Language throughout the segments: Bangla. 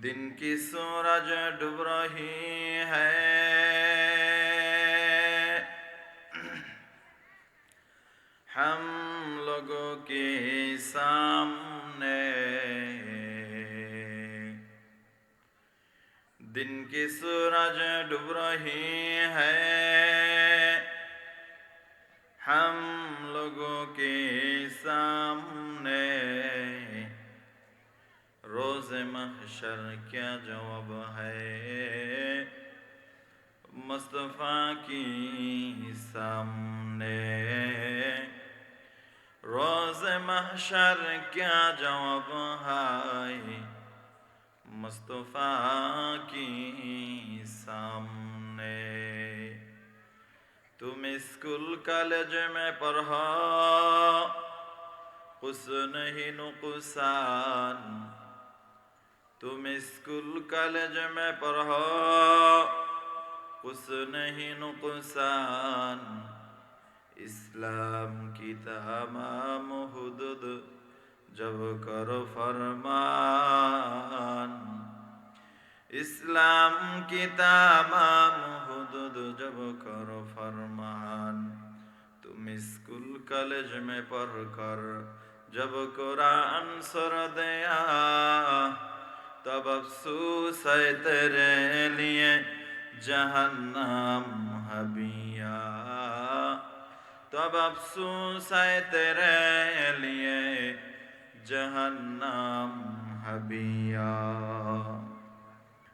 दिन की सूरज डूब रही है। हम लोगों के सामने दिन की सूरज डूब रही है। हम लोगों के सामने रोज महशर क्या जवाब है? मुस्तफ़ा की सामने। रोज महशर क्या जवाब है? मुस्तफ़ा की सामने। तुम स्कूल कॉलेज में पढ़ो उस नहीं नुकसान तुम स्कूल कॉलेज में पढ़ो उस नहीं नुकसान इस्लाम की तमाम हुदूद जब करो फरमान इस्लाम की तमाम हुदूद जब करो फरमान तुम स्कूल कॉलेज में पढ़ कर जब कुरान सर दया तब अफसोस है तेरे लिए जहन्नम हबिया तब अफसोस है तेरे लिए जहन्नम हबिया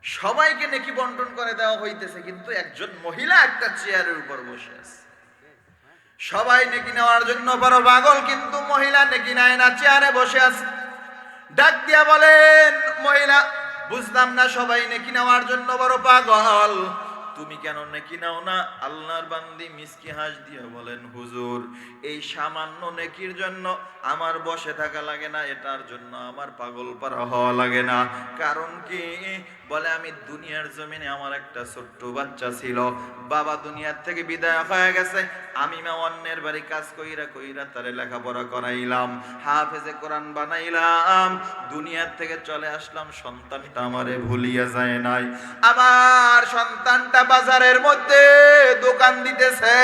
সবাইকে নেকি বন্টন করে দেওয়া হইতেছে কিন্তু একজন মহিলা একটা চেয়ারের উপর বসে আছে সবাই নেকি নেওয়ার জন্য বড় পাগল কিন্তু মহিলা নেকি নেয় না চেয়ারে বসে আছে ডাক দিয়া বলেন মহিলা বুঝলাম না সবাই নেকি নেওয়ার জন্য বড় পাগল। তুমি কেন নেকি নাও না? আল্লাহর বান্দি মিসকি হাস দিয়ে বলেন, হুজুর, এই সামান্য নেকির জন্য আমার বসে থাকা লাগে না, এটার জন্য আমার পাগল পারা হওয়া লাগে না। কারণ কি? বলে, আমি দুনিয়ার জমিনে আমার একটা ছোট্ট বাচ্চা ছিল। বাবা দুনিয়ার থেকে বিদায় হয়ে গেছে। আমি মা অন্যের বাড়ি কাজ কইরা কইরা তারে লেখাপড়া করাইলাম, হাফেজে কোরআন বানাইলাম, দুনিয়ার থেকে চলে আসলাম, সন্তানটা আমারে ভুলিয়া যায় নাই। আমার সন্তানটা বাজারের মধ্যে দোকান দিতেছে।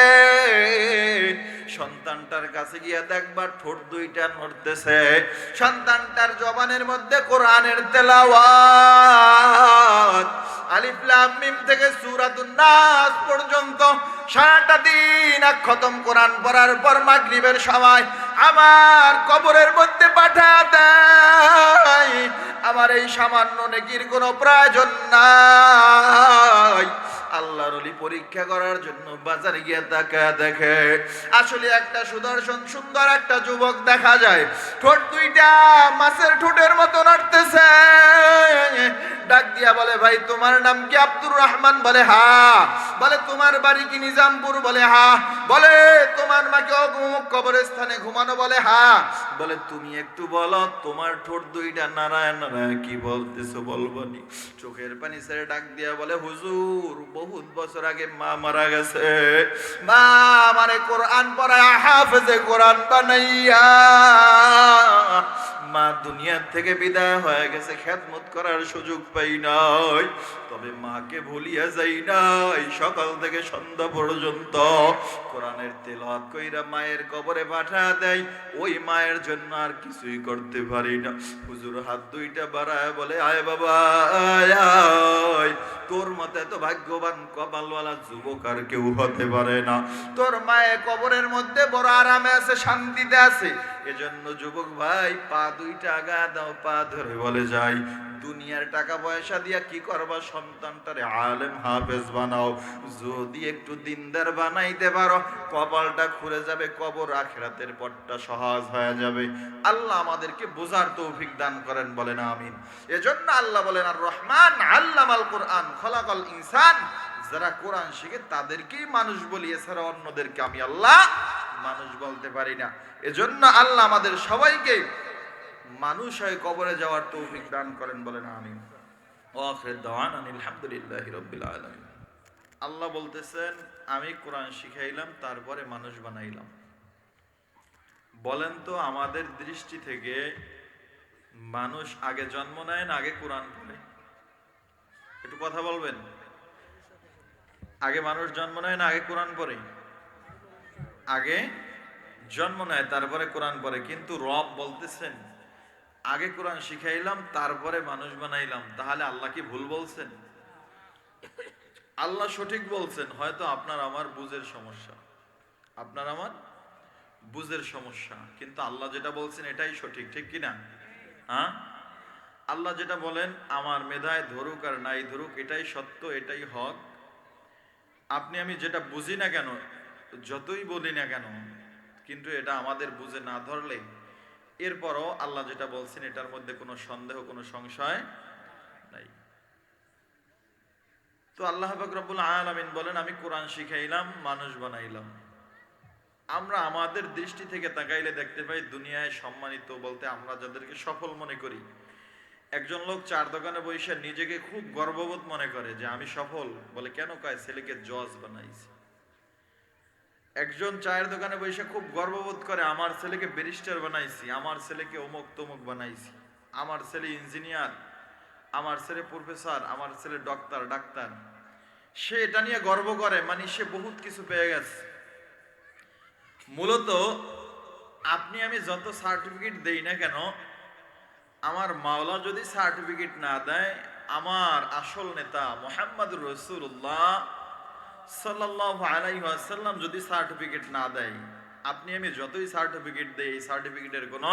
সন্তানটার কাছে গিয়া দেখবার ঠোঁট দুইটা নড়তেছে। সন্তানটার জবানের মধ্যে কোরআনের তেলাওয়াত। আলিফ লাম মিম থেকে সূরাতুন নাস পর্যন্ত সারাটা দিন এক খতম কোরআন পড়ার পর মাগরিবের সময় আমার কবরের মধ্যে পাঠা দেয় আমার এই সামান্য নেকির কোনো প্রয়োজন নাই। আল্লাহর পরীক্ষা করার জন্য বাজারে গিয়ে তাকা দেখে, আসলে একটা সুদর্শন সুন্দর একটা যুবক দেখা যায়। ঠোঁট দুইটা মাছের ঠোঁটের মতো নড়তেছে ডাক দিয়া বলে, ভাই, তোমার নাম কি আব্দুর রহমান? বলে হা বলে, তোমার বাড়ি কি নিজামপুর? বলে হা বলে, তোমার মাকে অমুক কবরস্থানে ঘুমানো? বলে হা বলে, তুমি একটু বলো, তোমার ঠোঁট দুইটা নারায়ণ নারায়ণ, কি বলতেছো বলবনি চোখের পানি ছেড়ে ডাক দিয়া বলে, হুজুর, বহুত বছর আগে মা মারা গেছে। মা আমারে কোরআন পড়ায় হাফেজে কোরআন বানাইয়া মা দুনিয়ার থেকে বিদায় হয়ে গেছে, খেদমত করার সুযোগ পাই নাই। তবে মাকে ভুলিয়া যাই নাই, সকাল থেকে সন্ধ্যা পর্যন্ত। কোরআনের তেলাওয়াত কইরা মায়ের কবরে পাঠা দেয়, ওই মায়ের জন্য আর কিছুই করতে পারি না। হুজুর হাত দুইটা বাড়ায় বলে, আয় বাবা, আয় তোর মতে এত ভাগ্যবান কপালওয়ালা যুবক আর কেউ হতে পারে না। তোর মায়ের কবরের মধ্যে বড় আরামে আছে, শান্তিতে আছে। এজন্য যুবক ভাই, পা দুইটা আগা দাও, পা ধরে বলে যাই। দুনিয়ার টাকা পয়সা দিয়া কি করবা? সন্তানটারে আলেম হাফেজ বানাও। যদি একটু দিনদার বানাইতে পারো, কপালটা খুলে যাবে, কবর আখেরাতের পথটা সহজ হয়ে যাবে। আল্লাহ আমাদেরকে বোঝার তৌফিক দান করেন, বলেন আমিন। এজন্য আল্লাহ বলেন আর রহমান আল্লামাল কোরআন, খলাকল ইনসান। যারা কোরআন শিখে তাদেরকেই মানুষ বলি, এছাড়া অন্যদেরকে আমি আল্লাহ মানুষ বলতে পারি না। এজন্য আল্লাহ আমাদের সবাইকে মানুষ হয়ে কবরে যাওয়ার তৌফিক দান করেন বলেন আমিন। ওয়াখির দাওয়ান আলহামদুলিল্লাহি রাব্বিল আলামিন। আল্লাহ বলতেছেন আমি কোরআন শিখাইলাম তারপরে মানুষ বানাইলাম। বলেন তো আমাদের দৃষ্টি থেকে মানুষ আগে জন্ম নেয় না আগে কোরআন পড়ে? একটু কথা বলবেন? আগে মানুষ জন্ম নেয় না আগে কোরআন পড়ে? আগে জন্ম নেয় তারপরে কোরআন পড়ে কিন্তু রব বলতেছেন আগে কোরআন শিখাইলাম, তারপরে মানুষ বানাইলাম। তাহলে আল্লাহ কি ভুল বলছেন? আল্লাহ সঠিক বলছেন, হয়তো আপনার আমার বুঝের সমস্যা। আপনার আমার বুঝের সমস্যা। কিন্তু আল্লাহ যেটা বলছেন, এটাই সঠিক, ঠিক কি না হ্যাঁ? আল্লাহ যেটা বলেন, আমার মেধায় ধরুক আর নাই ধরুক, এটাই সত্য, এটাই হক। আপনি, আমি যেটা বুঝি না কেন, যতই বলি না কেন, কিন্তু এটা আমাদের বুঝে না ধরলে এরপরও আল্লাহ যেটা বলছেন, এটার মধ্যে কোনো সন্দেহ, কোনো সংশয় নাই। তো আল্লাহ রব্বুল আলামিন বলেন, আমি কোরআন শিখাইলাম, মানুষ বানাইলাম। আমরা আমাদের দৃষ্টি থেকে তাকাইলে দেখতে পাই, দুনিয়ায় সম্মানিত বলতে আমরা যাদেরকে সফল মনে করি। একজন লোক চার দোকানে বসে নিজেকে খুব গর্ববোধ মনে করে যে, আমি সফল। বলে, কেন কয়? ছেলেকে জজ বানাইছি। একজন চায়ের দোকানে বসে খুব গর্ববোধ করে, আমার ছেলেকে ব্যারিস্টার বানাইছি, আমার ছেলেকে অমুক তমুক বানাইছি, আমার ছেলে ইঞ্জিনিয়ার আমার ছেলে প্রফেসর আমার ছেলে ডক্টর ডাক্তার। সে এটা নিয়ে গর্ব করে মানে সে বহুত কিছু পেয়ে গেছে। মূলত আপনি আমি যত সার্টিফিকেট দেই না কেন, আমার মাওলা যদি সার্টিফিকেট না দেয়, আমার আসল নেতা মোহাম্মদ রসুল্লাহ যদি সার্টিফিকেট না দেয়, আপনি আমি যতই সার্টিফিকেট এই সার্টিফিকেটের কোনো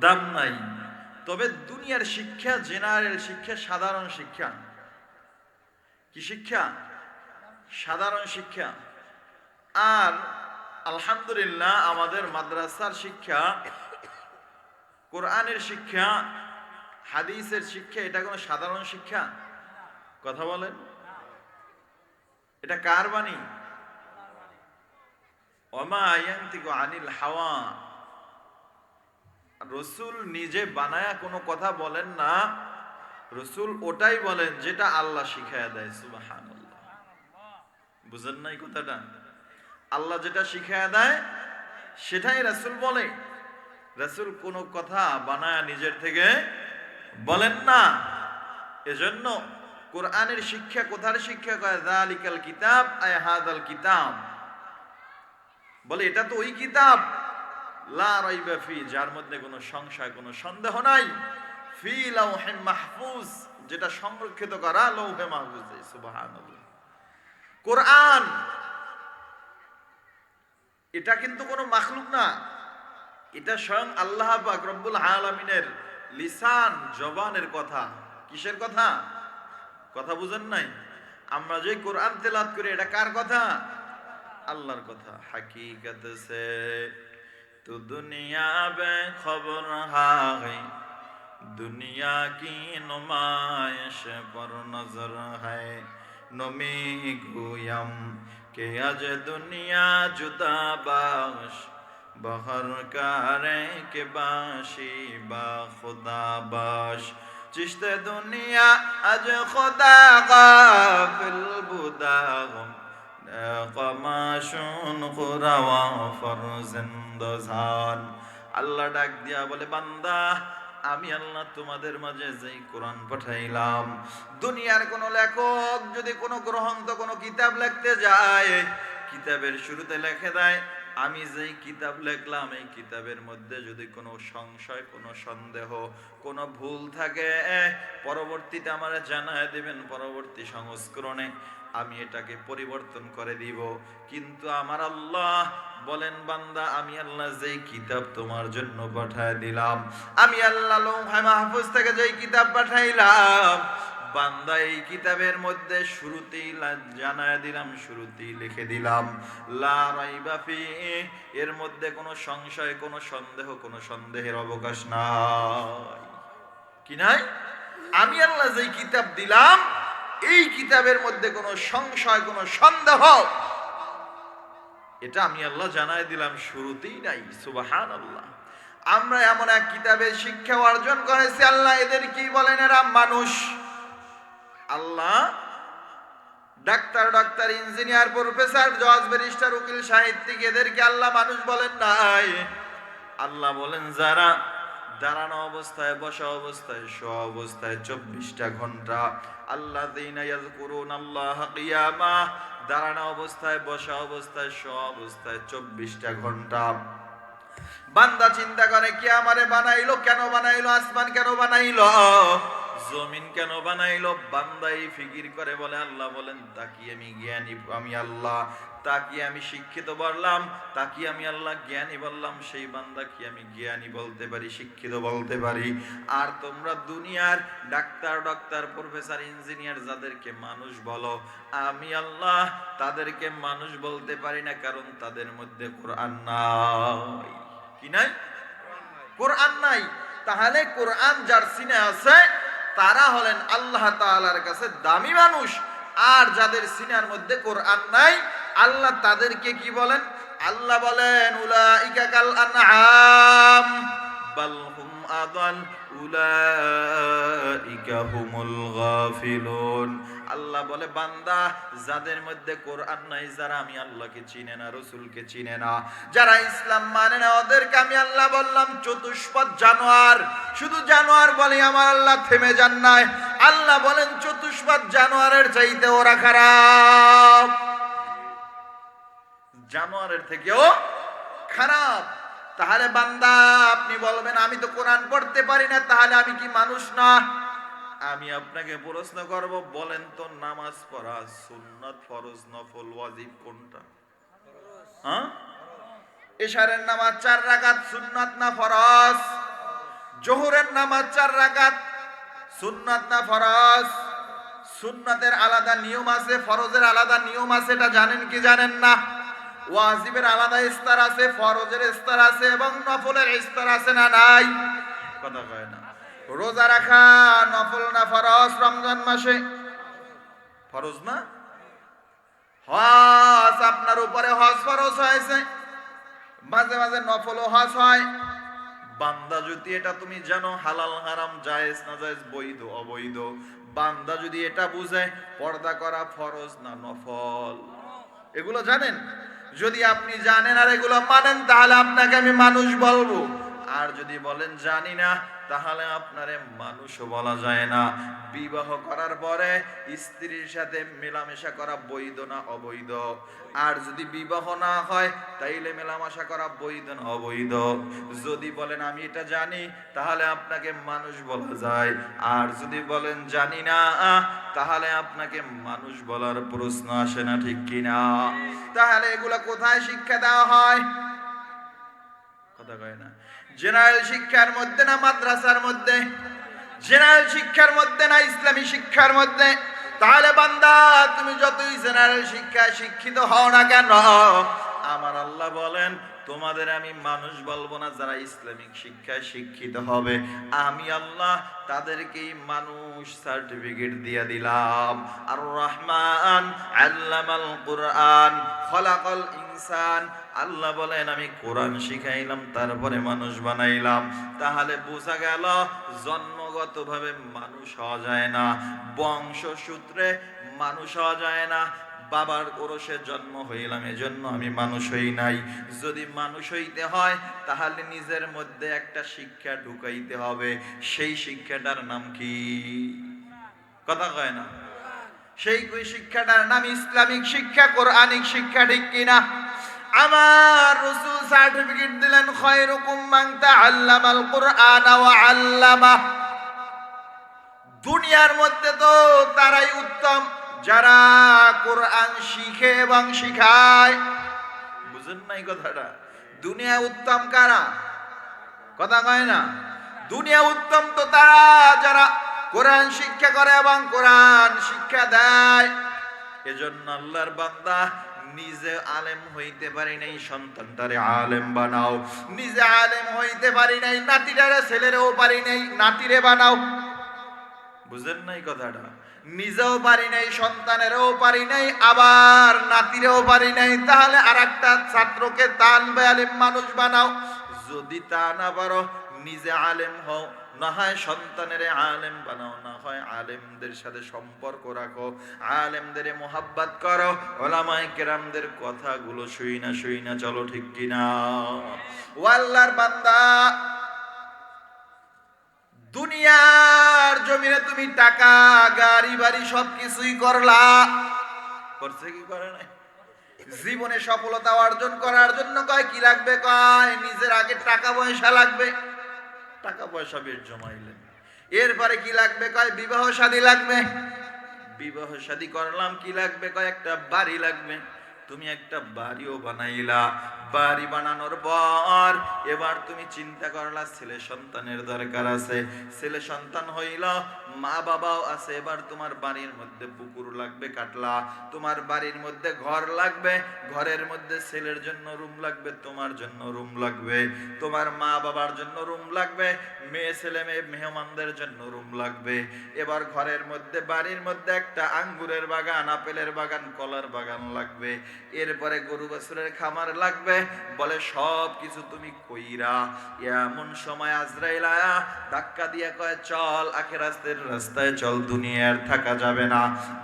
দাম নাই। তবে দুনিয়ার শিক্ষা, জেনারেল শিক্ষা, সাধারণ শিক্ষা। কি শিক্ষা? সাধারণ শিক্ষা। আর আলহামদুলিল্লাহ আমাদের মাদ্রাসার শিক্ষা, কোরআনের শিক্ষা, হাদিসের শিক্ষা, এটা কোনো সাধারণ শিক্ষা? কথা বলেন। এটা কার বাণী? আনিল হাওয়া। রসুল নিজে বানায়া কোনো কথা বলেন না। রসুল ওটাই বলেন যেটা আল্লাহ শিখায় দেয় সুবাহান বুঝেন নাই কথাটা? আল্লাহ যেটা শিখায় দেয়, সেটাই রাসুল বলে। রাসুল কোনো কথা বানায় নিজের থেকে বলেন না। এজন্য কোরআনের শিক্ষা কোথার শিক্ষা কয়? জালিকাল কিতাব আয় হাদাল কিতাব। বলে, এটা তো ওই কিতাব। লা রাইবা ফি, যার মধ্যে কোনো সংশয়, কোনো সন্দেহ নাই। ফি লাউহে মাহফুজ, যেটা সংরক্ষিত করা লৌহে মাহফুজে সুবহানাল্লাহ। কোরআন, এটা কিন্তু কোনো মাখলুক না। এটা স্বয়ং আল্লাহ পাক রব্বুল আলামিনের লিসান, জবানের কথা। কিসের কথা? কথা বুঝেন নাই? আমরা যে কোরআন তেলাত করি, এটা কার কথা? আল্লাহর কথা। হাকিকত সে, তো দুনিয়া বে খবর হাই দুনিয়া কি নুমাইশ পর নজর है নমি গুয়ম কে আজ দুনিয়া জুদা বাস বহর কারে কে বাসি বা খুদা বাস চিশতে দুনিয়া, আজ খুদা গাফিল বুদাগম কমাশুন খুরাওয়া ফরজিন্দজান আল্লাহ ডাক দিয়া বলে, বান্দা, আমি আল্লাহ তোমাদের মাঝে যেই কোরআন পাঠাইলাম, দুনিয়ার কোন লেখক যদি কোনো গ্রন্থ, কোনো কিতাব লিখতে যায়, কিতাবের শুরুতে লিখে দেয় আমি যেই কিতাব লিখলাম, এই কিতাবের মধ্যে যদি কোনো সংশয়, কোনো সন্দেহ, কোনো ভুল থাকে পরবর্তীতে আমার জানায় দিবেন পরবর্তী সংস্করণে। আমি এটাকে পরিবর্তন করে দিব। কিন্তু আমার আল্লাহ বলেন, বান্দা, আমি আল্লাহ যেই কিতাব তোমার জন্য পাঠায় দিলাম, আমি আল্লাহ লৌহে মাহফুজ থেকে যেই কিতাব পাঠাইলাম বান্দা এই কিতাবের মধ্যে শুরুতেই জানায় দিলাম, শুরুতেই লিখে দিলাম। লা রাইবা ফি, এর মধ্যে কোনো সংশয়, কোনো সন্দেহ, কোনো সন্দেহের অবকাশ নাই। কি নাই? আমি আল্লাহ যেই কিতাব দিলাম, এই কিতাবের মধ্যে কোনো সংশয়, কোনো সন্দেহ। এটা আমি আল্লাহ জানাই দিলাম, শুরুতেই নাই সুবাহান আল্লাহ আমরা এমন এক কিতাবের শিক্ষা অর্জন করেছি, আল্লাহ এদের কি বলেন, এরা মানুষ। আল্লাহ ডাক্তার ডাক্তার, ইঞ্জিনিয়ার, প্রফেসর, জজ, ব্যারিস্টার, উকিল, সাহিত্যিক, এদেরকে আল্লাহ মানুষ বলেন নাই। আল্লাহ বলেন, যারা দাঁড়ানো অবস্থায়, বসা অবস্থায়, শোয়া অবস্থায় চব্বিশটা ঘণ্টা আল্লাহ করুন আল্লাহ দাঁড়ানো অবস্থায়, বসা অবস্থায়, শোয়া অবস্থায় চব্বিশটা ঘণ্টা। বান্দা চিন্তা করে, কে আমারে বানাইলো, কেন বানাইলো, আসমান কেন বানাইলো? জমিন কেন বানাইলো? বান্দাই ফিকির করে বলে, আল্লাহ বলেন তাকি আমি জ্ঞানী, আমি আল্লাহ। তাকি আমি শিক্ষিত বললাম তাকি আমি আল্লাহ জ্ঞানী বললাম, সেই বান্দা কি আমি জ্ঞানী বলতে পারি, শিক্ষিত বলতে পারি। আর তোমরা দুনিয়ার ডাক্তার, ডক্টর, প্রফেসর, ইঞ্জিনিয়ার যাদেরকে মানুষ বলো, আমি আল্লাহ তাদেরকে মানুষ বলতে পারি না, কারণ তাদের মধ্যে কোরআন নাই। কি নাই? কোরআন নাই। তাহলে কোরআন যার সিনে আছে তারা হলেন আল্লাহ তালার কাছে দামি মানুষ। আর যাদের সিনার মধ্যে কোরআন নাই, আল্লাহ তাদেরকে কি বলেন? আল্লাহ বলেন, উলাইকা কাল আনআম, বাল হুম আদাল উলাইকা হুমুল গাফিলুন। আল্লাহ বলে, বান্দা, যাদের মধ্যে কোরআন নাই, যারা আমি আল্লাহকে চিনে না, রসুলকে চিনে না, যারা ইসলাম মানে না, ওদেরকে আমি আল্লাহ বললাম, চতুষ্পদ জানোয়ার। শুধু জানোয়ার বলে আমার আল্লাহ থেমে যান নাই। আল্লাহ বলেন, চতুষ্পদ জানোয়ারের চাইতে ওরা খারাপ। জানোয়ারের থেকেও খারাপ। তাহলে বান্দা, আপনি বলবেন, আমি তো কোরআন পড়তে পারি না, তাহলে আমি কি মানুষ না? আমি আপনাকে প্রশ্ন করব, বলেন তো নামাজ পড়া সুন্নাত ফরজ, নফল, ওয়াজিব কোনটা? হ্যাঁ? এশারের নামাজ চার রাকাত, সুন্নাত না ফরজ? জোহরের নামাজ চার রাকাত, সুন্নাত না ফরজ? সুন্নাতের আলাদা নিয়ম আছে, ফরজের আলাদা নিয়ম আছে, এটা জানেন কি জানেন না? ওয়াজিবের আলাদা ইস্তার আছে, ফরজের ইস্তার আছে এবং নফলের ইস্তার আছে না নাই? কথা কয় না। রোজা রাখা নফল না ফরজ রমজান মাসে? ফরজ না? হজ আপনার উপরে হজ ফরজ হয়েছে। মাঝে মাঝে নফল হজ হয়। বান্দা যদি এটা তুমি জানো, হালাল, হারাম, জায়েজ, না জায়েজ, বৈধ, অবৈধ। বান্দা যদি এটা বুঝে, পর্দা করা ফরজ না নফল? এগুলো জানেন? যদি আপনি জানেন আর এগুলো মানেন, তাহলে আপনাকে আমি মানুষ বলব। আর যদি বলেন, জানি না, তাহলে আপনারে মানুষও বলা যায় না। বিবাহ করার পরে স্ত্রীর সাথে মেলামেশা করা বৈধ না অবৈধ? আর যদি বিবাহ না হয়, তাইলে মেলামেশা করা বৈধ না অবৈধ? যদি বলেন, আমি এটা জানি, তাহলে আপনাকে মানুষ বলা যায়। আর যদি বলেন, জানি না, তাহলে আপনাকে মানুষ বলার প্রশ্ন আসে না, ঠিক কিনা? তাহলে এগুলা কোথায় শিক্ষা দেওয়া হয়? কথা কয় না। জেনারেল শিক্ষার মধ্যে না মাদ্রাসার মধ্যে? জেনারেল শিক্ষার মধ্যে না ইসলামী শিক্ষার মধ্যে? তাহলে বান্দা, তুমি যতই জেনারেল শিক্ষা শিক্ষিত হও না কেন? আমার আল্লাহ বলেন, তোমাদের আমি মানুষ বলব না যারা ইসলামিক শিক্ষায় শিক্ষিত হবে। আমি আল্লাহ তাদেরকেই মানুষ সার্টিফিকেট দিয়ে দিলাম। আর রহমান আল্লামাল কোরআন, খলাকল ইনসান। আল্লাহ বলেন, আমি কোরআন শিখাইলাম, তারপরে মানুষ বানাইলাম। তাহলে বোঝা গেল, জন্মগতভাবে মানুষ হওয়া যায় না। বংশসূত্রে মানুষ হওয়া যায় না। বাবার ওরসে জন্ম হইলাম, এজন্য আমি মানুষ হই নাই। যদি মানুষ হইতে হয়, তাহলে নিজের মধ্যে একটা শিক্ষা ঢুকাইতে হবে। সেই শিক্ষাটার নাম কি? কথা কয় না। সেই শিক্ষাটার নাম? ইসলামিক শিক্ষা, কোরআনিক শিক্ষা, ঠিক কিনা আমার রসুল সার্টিফিকেট দিলেন, খয়রুকুম মান তাআল্লামাল কুরআন ওয়া আল্লামা। দুনিয়ার মধ্যে তো তারাই উত্তম। যারা কোরআন শিখে এবং শিখায়, বুঝেন নাই কথাটা? দুনিয়া উত্তম কারা? কথা কয় না? দুনিয়া উত্তম তো তারা যারা কোরআন শিক্ষা করে এবং কোরআন শিক্ষা দেয়। এজন্য আল্লাহর বান্দা, নিজে আলেম হইতে পারি নাই, সন্তানটারে আলেম বানাও। নিজে আলেম হইতে পারি নাই, নাতিটারে, ছেলেরেও পারি নাই, নাতিরে বানাও। বুঝেন নাই কথাটা? নিজেও পারি নাই, সন্তানেরও পারি নাই, আবার নাতিরেও পারি নাই। তাহলে আর একটা ছাত্রকে তান আলেম মানুষ বানাও। যদি তা না পারো, নিজে আলেম হও। না হয় সন্তানের আলেম বানাও, না হয় আলেমদের সাথে সম্পর্ক রাখো। আলেমদের মোহাব্বত করো। ওলামাই কেরামদের কথাগুলো শুই না শুই না চলো ঠিক কিনা। ও আল্লাহর বান্দা জমিনে তুমি টাকা, গাড়ি, বাড়ি সব কিছুই করলা। করছে কি করে নাই? জীবনে সফলতা অর্জন করার জন্য কয়, কি লাগবে কয়? নিজের আগে টাকা পয়সা লাগবে। টাকা পয়সা বেশ জমাইলেন এরপরে কি লাগবে কয়? বিবাহ শাদী লাগবে। বিবাহ শাদী করলাম, কি লাগবে কয়? একটা বাড়ি লাগবে। তুমি একটা বাড়িও বানাইলা। বাড়ি বানানোর পর এবার তুমি চিন্তা করলা, ছেলে সন্তানের দরকার আছে। ছেলে সন্তান হইল, মা বাবাও আছে, এবার তোমার বাড়ির মধ্যে পুকুর লাগবে, কাটলা। তোমার বাড়ির মধ্যে ঘর লাগবে, ঘরের মধ্যে ছেলের জন্য রুম লাগবে, তোমার জন্য রুম লাগবে। তোমার মা বাবার জন্য রুম লাগবে, মেয়ে, ছেলে, মেয়ে, মেহমানদের জন্য রুম লাগবে। এবার ঘরের মধ্যে, বাড়ির মধ্যে একটা আঙ্গুরের বাগান, আপেলের বাগান, কলার বাগান লাগবে। এরপরে গরু, বাছুরের খামার লাগবে বলে সব কিছু তুমি কইরা এমন সময় আজরাইল আয়া ধাক্কা দিয়ে কয়, চল আখেরাস্তের রাস্তায় চল দুনিয়ার থাকা যাবে না।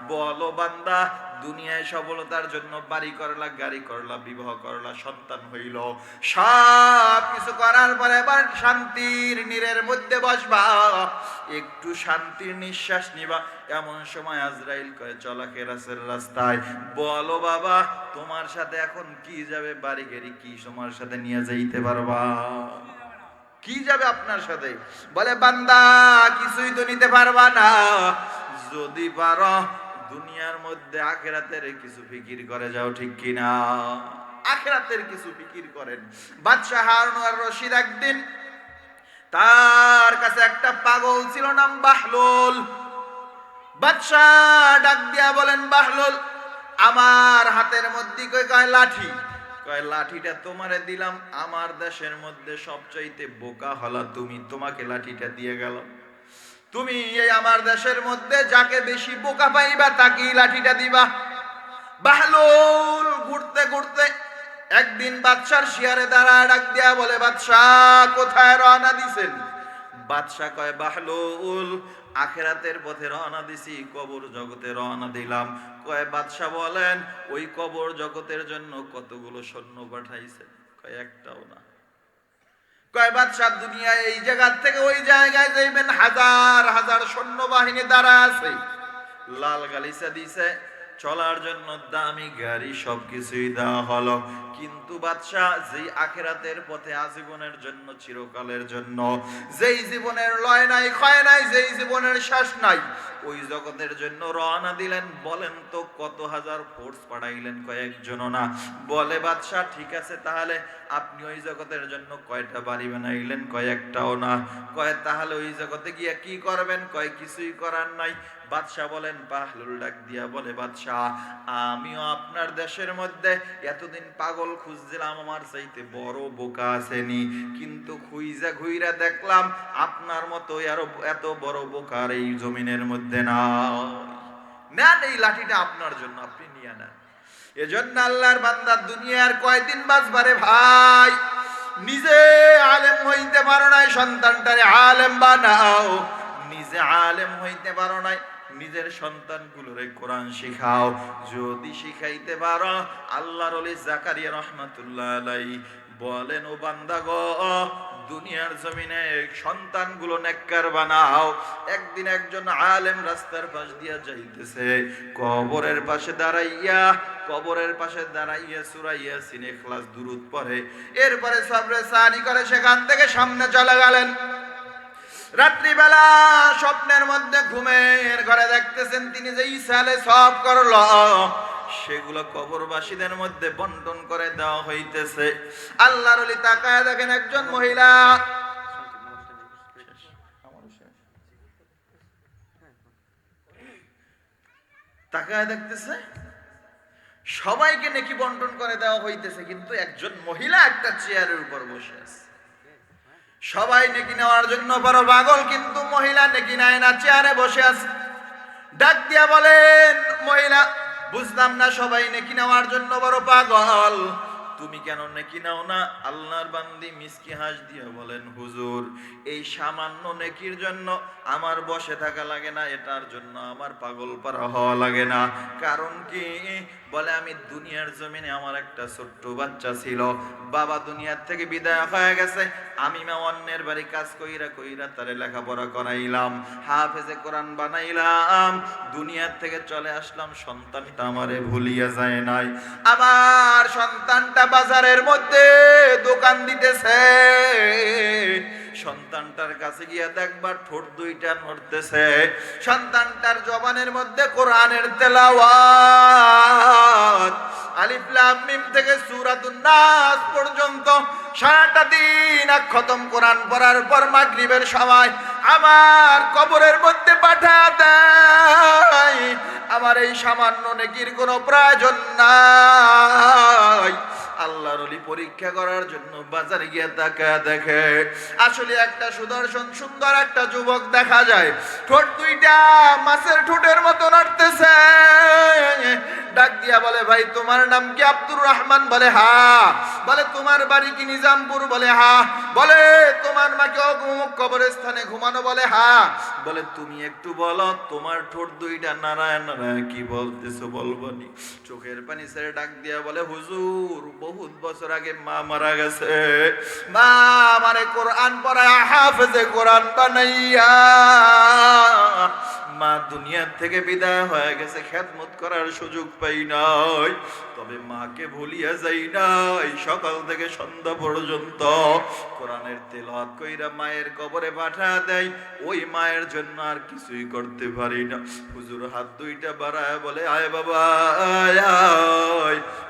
বলো বান্দা দুনিয়ায় সফলতার জন্য বাড়ি করলা, গাড়ি করলা, বিবাহ করলা, সন্তান হইল। সব কিছু করার পরে এবার শান্তির নীরের মধ্যে বসবা। একটু শান্তির নিঃশ্বাস নিবা। এমন সময় আজরাইল কয়, চলা কেরাসের রাস্তায়। বলো বাবা, তোমার সাথে এখন কি যাবে? বাড়ি গাড়ি কি তোমার সাথে নিয়ে যাইতে পারবা? কি যাবে আপনার সাথে? বলে, বান্দা, কিছুই তো নিতে পারবা না। যদি পারো দুনিয়ার মধ্যে আখেরাতের কিছু ফিকির করে, যাও ঠিক কিনা? আখেরাতের কিছু ফিকির করেন। বাদশাহ হারুন আর রশিদ একদিন তার কাছে একটা পাগল ছিল, নাম বাহলুল। বাদশাহ ডাক দিয়া বলেন, বাহলুল, আমার হাতের মধ্যে কই, কয় লাঠি? কয়, লাঠিটা তোমারে দিলাম, আমার দেশের মধ্যে সবচাইতে বোকা হলা তুমি, তোমাকে লাঠিটা দিয়ে গেলাম তুমি এই আমার দেশের মধ্যে যাকে বেশি বোকা পাইবা তাকেই লাঠিটা দিবা। বাহলুল ঘুরতে ঘুরতে একদিন বাদশার শিয়ারে দাঁড়া ডাক দিয়া বলে, বাদশাহ, কোথায় রওনা দিছেন? বাদশাহ কয়, বাহলুল, আখেরাতের পথে রওনা দিছি, কবর জগতে রওনা দিলাম। কয়, বাদশাহ বলেন, ওই কবর জগতের জন্য কতগুলো সৈন্য পাঠাইছে কয়, একটাও না। কয় বাদশাহ দুনিয়া এই জায়গার থেকে ওই জায়গায় যাইবেন হাজার হাজার দ্বারা আছে। লাল গালিচা দিছে, চলার জন্য দামি গাড়ি সবকিছুই দেওয়া হলো। কিন্তু বাদশাহ, যেই আখেরাতের পথে আজীবনের জন্য, চিরকালের জন্য, যেই জীবনের লয় নাই, ক্ষয় নাই, যেই জীবনের শ্বাস নাই, ওই জগতের জন্য রওনা দিলেন। বলেন তো, কত হাজার ফোর্স পাঠাইলেন কয়েকজনও না? বলে, বাদশাহ, ঠিক আছে, তাহলে আপনি ওই জগতের জন্য কয়টা বাড়ি বানাইলেন কয়েকটাও না। কয়, তাহলে ওই জগতে গিয়ে কি করবেন? কয়, কিছুই করার নাই। বাদশাহ বলেন পাহলুল ডাক দিয়া বলে, বাদশাহ, আমিও আপনার দেশের মধ্যে এতদিন পাগল খুঁজছিলাম, আমার চাইতে বড় বোকা আসেনি। কিন্তু খুইজা ঘুইরা দেখলাম, আপনার মতো আরও এত বড় বোকার এই জমিনের মধ্যে না নেন এই লাঠিটা আপনার জন্য, আপনি নিয়ে নেন। এজন্য আল্লাহর বান্দার দুনিয়ার কয়দিন বাঁচবারে ভাই? নিজে আলেম হইতে পারো নাই, সন্তানটারে আলেম বানাও। নিজে আলেম হইতে পারো নাই, নিজের সন্তানগুলোরে কোরআন শিখাও। যদি শিখাইতে পারো, আল্লাহর জাকারিয়া রহমাতুল্লাহ বলেন, ও বান্দা গো দুনিয়ার জমিনে সন্তানগুলো নেককার বানাও। একদিন একজন আলেম রাস্তার পাশ দিয়া যাইতেছে। কবরের পাশে দাঁড়াইয়া, কবরের পাশে দাঁড়াইয়া সুরাইয়া সিনে ক্লাস দুরুদ পড়ে। এরপরে সবরে সানি করে সেখান থেকে সামনে চলে গেলেন। রাত্রিবেলা স্বপ্নের মধ্যে ঘুমের ঘরে দেখতেছেন তিনি যে ইসালে সব করল। সেগুলো কবরবাসীদের মধ্যে বন্টন করে দেওয়া হইতেছে। আল্লাহর ওলি তাকায় দেখেন একজন মহিলা। তাকায় দেখতেছে, সবাইকে নেকি বন্টন করে দেওয়া হইতেছে, কিন্তু একজন মহিলা একটা চেয়ারের উপর বসে আছে। সবাই নেকি নেওয়ার জন্য বড় পাগল, কিন্তু মহিলা নেকি নেয় না, চেয়ারে বসে আছে। ডাক দিয়া বলেন, মহিলা বুঝলাম না সবাই নেকি নেওয়ার জন্য বড় পাগল। তুমি কেন নেকি নাও না? আল্লাহর বান্দি মিসকি হাস দিয়ে বলেন, হুজুর, এই সামান্য নেকির জন্য আমার বসে থাকা লাগে না, এটার জন্য আমার পাগল পারা হওয়া লাগে না। কারণ কি? বলে, আমি দুনিয়ার জমিনে আমার একটা ছোট্ট বাচ্চা ছিল। বাবা দুনিয়ার থেকে বিদায় হয়ে গেছে। আমি মা অন্যের বাড়ি কাজ কইরা কইরা তারে লেখাপড়া করাইলাম, হাফেজে কোরআন বানাইলাম। দুনিয়ার থেকে চলে আসলাম, সন্তানটা আমারে ভুলিয়া যায় নাই। আমার সন্তানটা বাজারের মধ্যে দোকান দিতেছে। সন্তানটার কাছে গিয়া দেখবার ঠোঁট দুইটা নড়তেছে। সন্তানটার জবানের মধ্যে কোরআনের তেলাওয়াত। আলিফ, লাম, মিম থেকে সূরাতুন নাস পর্যন্ত সারাটা দিন এক খতম কোরআন পড়ার পর মাগরিবের সময় আমার কবরের মধ্যে পাঠা দেয় আমার এই সামান্য নেকির কোনো প্রয়োজন নাই। আল্লাহর অলি পরীক্ষা করার জন্য বাজারে গিয়ে তাকা দেখে। আসলে একটা সুদর্শন সুন্দর একটা যুবক দেখা যায়। ঠোঁট দুইটা মাছের ঠোঁটের মতো নড়তেছে। ডাক দিয়া বলে, ভাই, তোমার নাম কি আব্দুর রহমান? বলে, হা। বলে, তোমার বাড়ি কি নিজামপুর? বলে, হা। বলে, তোমার মাকে অমুক কবরস্থানে ঘুমানো? বলে, হা। বলে, তুমি একটু বলো, তোমার ঠোঁট দুইটা নারায়ণ নারায়ণ, কি বলতেছো বলবনি চোখের পানি ছেড়ে ডাক দিয়া বলে, হুজুর, বহুত বছর আগে মা মারা গেছে। মা আমারে কোরআন পড়ায়, হাফেজে কোরআন বানাইয়া। মা দুনিয়ার থেকে বিদায় হয়ে গেছে, খেদমত করার সুযোগ পাই নাই। তবে মাকে ভুলিয়া যাই নাই, সকাল থেকে সন্ধ্যা পর্যন্ত। কোরআনের তেলাওয়াত কইরা মায়ের কবরে পাঠা দেয়, ওই মায়ের জন্য আর কিছুই করতে পারি না। হুজুর হাত দুইটা বাড়ায় বলে, আয় বাবা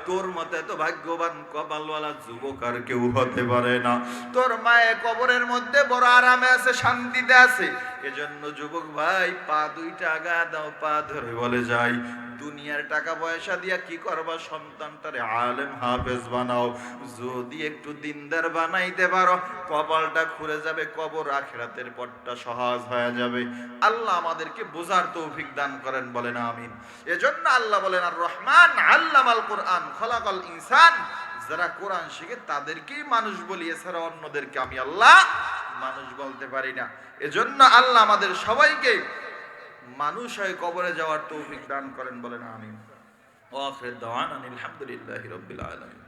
তোর মতে তো ভাগ্যবান কপালওয়ালা যুবক আর কেউ হতে পারে না। তোর মায়ে কবরের মধ্যে বড় আরামে আছে, শান্তিতে আছে। এজন্য যুবক ভাই, পা দুইটা আগা দাও, পা ধরে বলে, যাই দুনিয়ার টাকা পয়সা দিয়া কি করবা সন্তানটারে? আলেম, হাফেজ বানাও। যদি একটু দিনদার বানাইতে পারো, কপালটা খুলে যাবে, কবর আখেরাতের পথটা সহজ হয়ে যাবে। আল্লাহ আমাদেরকে বোঝার তৌফিক দান করেন, বলেন আমিন। এজন্য আল্লাহ বলেন আর রহমান আল্লামাল কোরআন, খলাকাল ইনসান। যারা কোরআন শিখে তাদেরকেই মানুষ বলি, এছাড়া অন্যদেরকে আমি আল্লাহ মানুষ বলতে পারি না। এজন্য আল্লাহ আমাদের সবাইকে মানুষ হয় কবরে যাওয়ার তৌফিক দান করেন বলেন আমিন। ওয়াখির দাওয়ানা আলহামদুলিল্লাহি রবিল আলামিন।